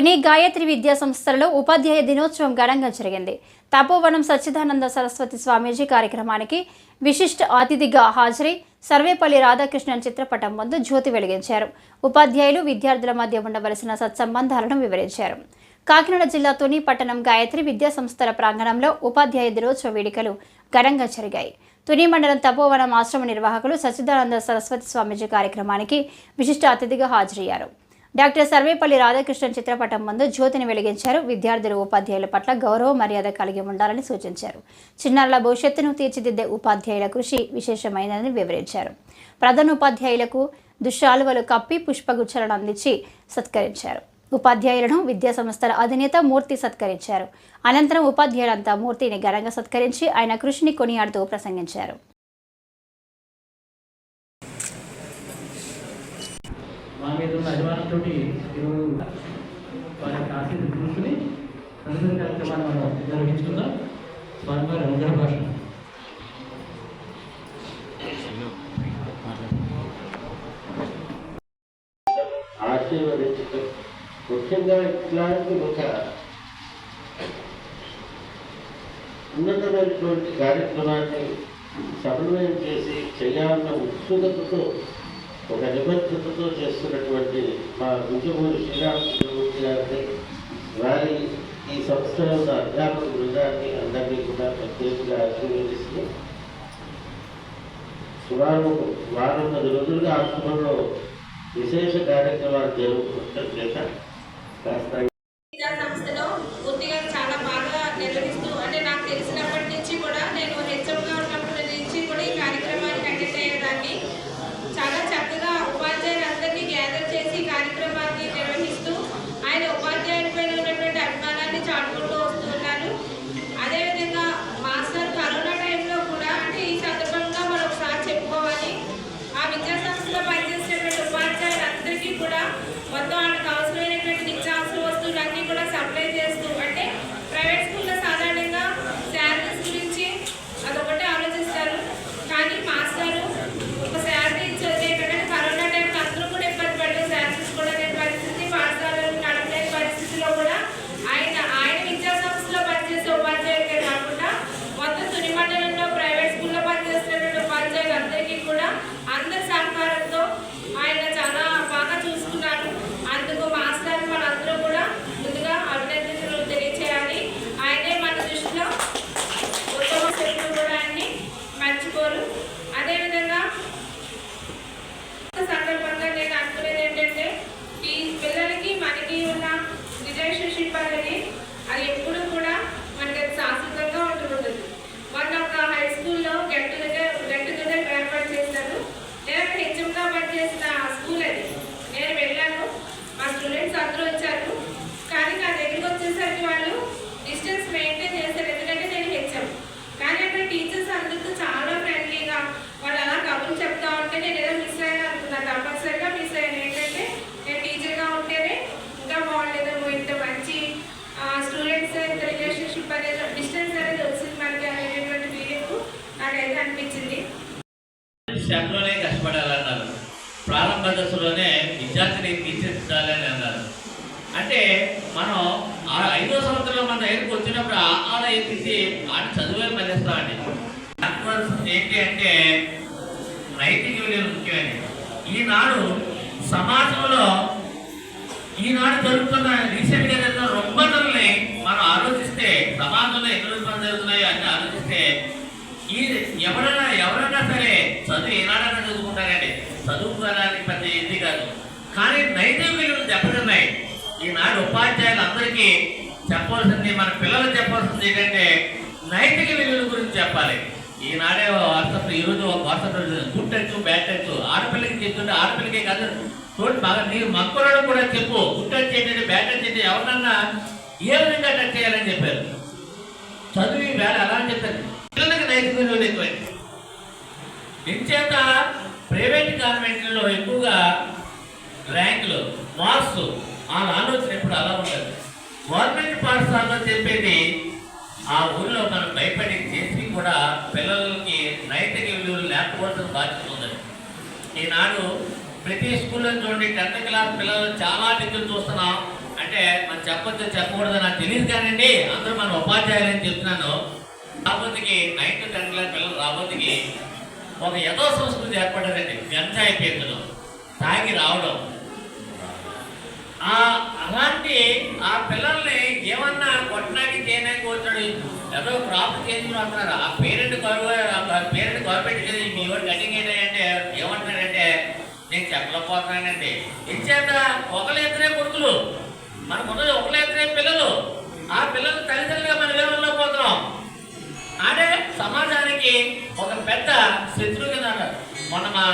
తుని గాయత్రి విద్యా సంస్థలలో ఉపాధ్యాయ దినోత్సవం ఘనంగా జరిగింది. తపోవనం సచ్చిదానంద సరస్వతి స్వామీజీ కార్యక్రమానికి విశిష్ట అతిథిగా హాజరై సర్వేపల్లి రాధాకృష్ణన్ చిత్రపటం ముందు జ్యోతి వెలిగించారు. ఉపాధ్యాయులు విద్యార్థుల మధ్య ఉండవలసిన సత్సంబంధాలను వివరించారు. కాకినాడ జిల్లా తుని పట్టణం గాయత్రి విద్యా సంస్థల ప్రాంగణంలో ఉపాధ్యాయ దినోత్సవ వేడుకలు ఘనంగా జరిగాయి. తుని మండలం తపోవనం ఆశ్రమ నిర్వాహకులు సచ్చిదానంద సరస్వతి స్వామీజీ కార్యక్రమానికి విశిష్ట అతిథిగా హాజరయ్యారు. డాక్టర్ సర్వేపల్లి రాధాకృష్ణన్ చిత్రపటం ముందు జ్యోతిని వెలిగించారు. విద్యార్థులు ఉపాధ్యాయుల పట్ల గౌరవ మర్యాద కలిగి ఉండాలని సూచించారు. చిన్నారుల భవిష్యత్తును తీర్చిదిద్దే ఉపాధ్యాయుల కృషి విశేషమైనదని వివరించారు. ప్రధాన ఉపాధ్యాయులకు దుశ్శాలువలు కప్పి పుష్పగుచ్చాలను అందించి సత్కరించారు. ఉపాధ్యాయులను విద్యా సంస్థల అధినేత మూర్తి సత్కరించారు. అనంతరం ఉపాధ్యాయులంతా మూర్తిని ఘనంగా సత్కరించి ఆయన కృషిని కొనియాడుతూ ప్రసంగించారు. మా మీద ఉన్న అభిమానంతో ఈరోజు వారి యొక్క ఆశీస్సు తీసుకుని తదుపరి కార్యక్రమాన్ని మనం నిర్వహించుకుందాం. స్వామి వారి అనుగ్రహ భాష ఆశీర్వదించటం ముఖ్యంగా ఇట్లాంటి ఒక ఉన్నతమైనటువంటి కార్యక్రమాన్ని సమన్వయం చేసి చేయాలన్న ఉత్సుకతతో ఒక నిబద్ధతతో చేస్తున్నటువంటి మా విజయమూరి శ్రీరామచంద్రమూర్తి గారిని వారి ఈ సంస్థలో ఉన్న అధ్యాపక బృందాన్ని అందరినీ కూడా ప్రత్యేకంగా ఆశీర్వదిస్తూ సుమారు వారొందల రోజులుగా ఆశ్రమంలో విశేష కార్యక్రమాలు జరుగుతుండటం చేత కాస్త శ్రమలోనే కష్టపడాలన్నారు. ప్రారంభ దశలోనే విద్యార్థిని తీర్చిదిద్దాలని అన్నారు. అంటే మనం ఆ ఐదో సంవత్సరంలో మన దగ్గరికి వచ్చినప్పుడు ఆ ఆడ ఎత్తిసి ఆడ చదువే మళ్ళిస్తామండి ఏంటి అంటే నైతిక విలువ ముఖ్యమైనది. ఈనాడు సమాజంలో ఈనాడు జరుగుతున్న రీసెంట్గా జరిగిన రుగ్మతల్ని మనం ఆలోచిస్తే సమాజంలో ఎన్ని పని జరుగుతున్నాయో అన్ని ఆలోచిస్తే ఈ ఎవరైనా చదువుకోవడానికి పెద్ద ఇది కాదు. కానీ నైతిక విలువలు దెబ్బతిన్నాయి. ఈనాడు ఉపాధ్యాయులు అందరికీ చెప్పాల్సింది మన పిల్లలు చెప్పాల్సింది ఏంటంటే నైతిక విలువల గురించి చెప్పాలి. ఈనాడే వాట్సాప్ ఈరోజు WhatsApp good touch bad touch ఆడపిల్లకి చెప్తుంటే ఆడపిల్లకే కాదు. తోటి బాగా నీకు మక్కులను కూడా చెప్పు. గుడ్ టచ్ ఏంటంటే బ్యాడ్ టచ్ ఏంటి ఎవరినన్నా ఏ విధంగా టచ్ చేయాలని చెప్పారు? చదువు వేళ అలా అని చెప్పారు పిల్లలకి నైతిక విలువలు ఎక్కువైంది. ఇంచేత ప్రైవేట్ ఎక్కువగా ర్యాంకులు మార్క్స్ ఆ ఆలోచన ఎప్పుడు అలా ఉండదు. గవర్నమెంట్ పాఠశాలలో చెప్పేది ఆ ఊళ్ళో మనం భయపడి చేసి కూడా పిల్లలకి నైతిక విలువలు లేకపోవడం బాధ్యత ఉంది ఈనాడు ప్రతి స్కూల్లో చూడండి టెన్త్ క్లాస్ పిల్లలు చాలా దిక్కులు చూస్తున్నాం. అంటే మనం చెప్పొచ్చు చెప్పకూడదు నాకు తెలియదు కానండి అందరూ మన ఉపాధ్యాయులని చెప్తున్నాను. రాబోతుకి నైన్త్ టెన్త్ క్లాస్ పిల్లలు రాబోతుకి ఒక యథో సంస్కృతి ఏర్పడదండి గంజాయి పేదలు తాగి రావడం. ఆ అలాంటి ఆ పిల్లల్ని ఏమన్నా కొట్టడానికి చేయడానికి వచ్చాడు ఏదో క్రాప్ చేంజ్ అంటున్నారు. ఆ పేరెంట్ గవర్నమెంట్ పేరెంట్ గవర్నమెంట్ మీ ఎవరు కటింగ్ ఏంటంటే ఏమంటున్నారంటే నేను చెప్పలేకపోతున్నానండి. ఇచ్చేట ఒకళ్ళు ఇద్దరే కొడుకులు. మనకు అంటే సమాజానికి శత్రువు మొన్న మా